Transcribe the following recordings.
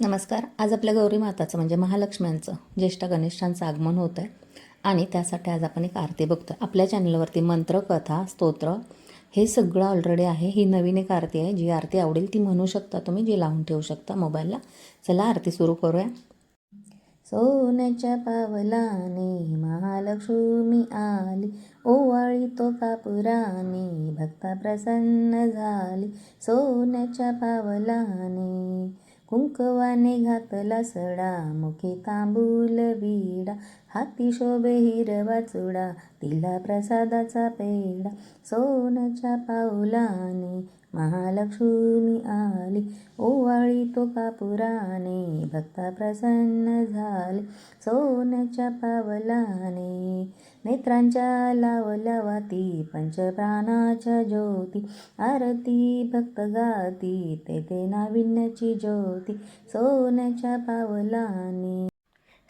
नमस्कार. आज आपल्या गौरी माताचं म्हणजे महालक्ष्म्यांचं ज्येष्ठ गणेशांचं आगमन होतं आहे आणि त्यासाठी आज आपण एक आरती बघतो आपल्या चॅनलवरती मंत्र कथा स्तोत्र हे सगळं ऑलरेडी आहे. ही नवीन एक आरती आहे. जी आरती आवडेल ती म्हणू शकता तुम्ही जी लावून ठेवू शकता मोबाईलला. चला आरती सुरू करूया. सोन्याच्या पावलाने महालक्ष्मी आली. ओवाळी तो कापुराने भक्ता प्रसन्न झाली. सोन्याच्या पावलाने कुंकवाने घातला सडा मुखी तांबूल विडा हाती शोभे हिरवा चुडा तिला प्रसादाचा पेडा सोन्याच्या पावलाने महालक्ष्मी आली. ओवाळी तो कापुराने भक्ता प्रसन्न झाले. सोन्याच्या पावलाने नेत्रांच्या लावल्या वाती पंचप्राणाच्या ज्योती. आरती भक्त गाती ते नाविन्याची ज्योती. सोन्याच्या पावलाने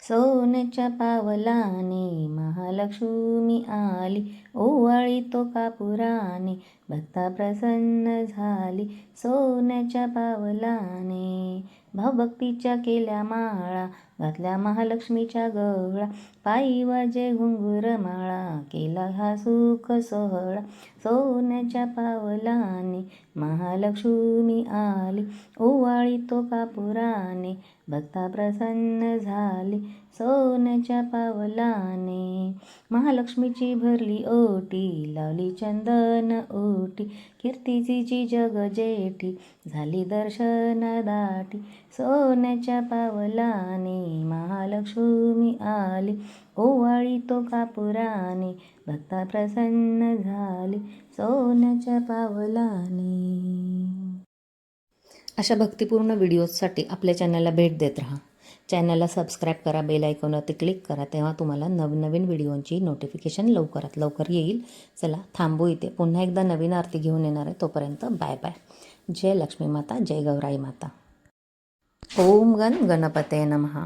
सोन्याच्या पावलाने महालक्ष्मी आली. ओवाळी तो कापुराने भक्ता प्रसन्न झाली. सोन्याच्या पावलाने भावभक्तीच्या केल्या माळा घातल्या महालक्ष्मीच्या गवळा. पायी वाजे घुंगुर माळा केला हा सुख सोहळा. सोन्याच्या पावलाने महालक्ष्मी आली. ओवाळी तो कापुराने भक्ता प्रसन्न झाली. सोन्याच्या पावलाने महालक्ष्मीची भरली ओटी लावली चंदन ओटी. कीर्तीची जग जेठी झाली दर्शन दाटी सोन्याच्या पावलाने महालक्ष्मी आली. ओवाळी तो कापुराने भक्ता प्रसन्न झाली. सोन्याच्या पावलाने. अशा भक्तिपूर्ण व्हिडिओजसाठी आपल्या चॅनलला भेट देत राहा. चॅनलला सबस्क्राईब करा बेल आयकॉनवरती क्लिक करा तेव्हा तुम्हाला नवनवीन व्हिडिओंची नोटिफिकेशन लवकरात लवकर येईल. चला थांबू इथे. पुन्हा एकदा नवीन आरती घेऊन येणार आहे तोपर्यंत बाय बाय. जय लक्ष्मी माता जय गौराई माता. ஓம் கண் கணபத்தே நமகா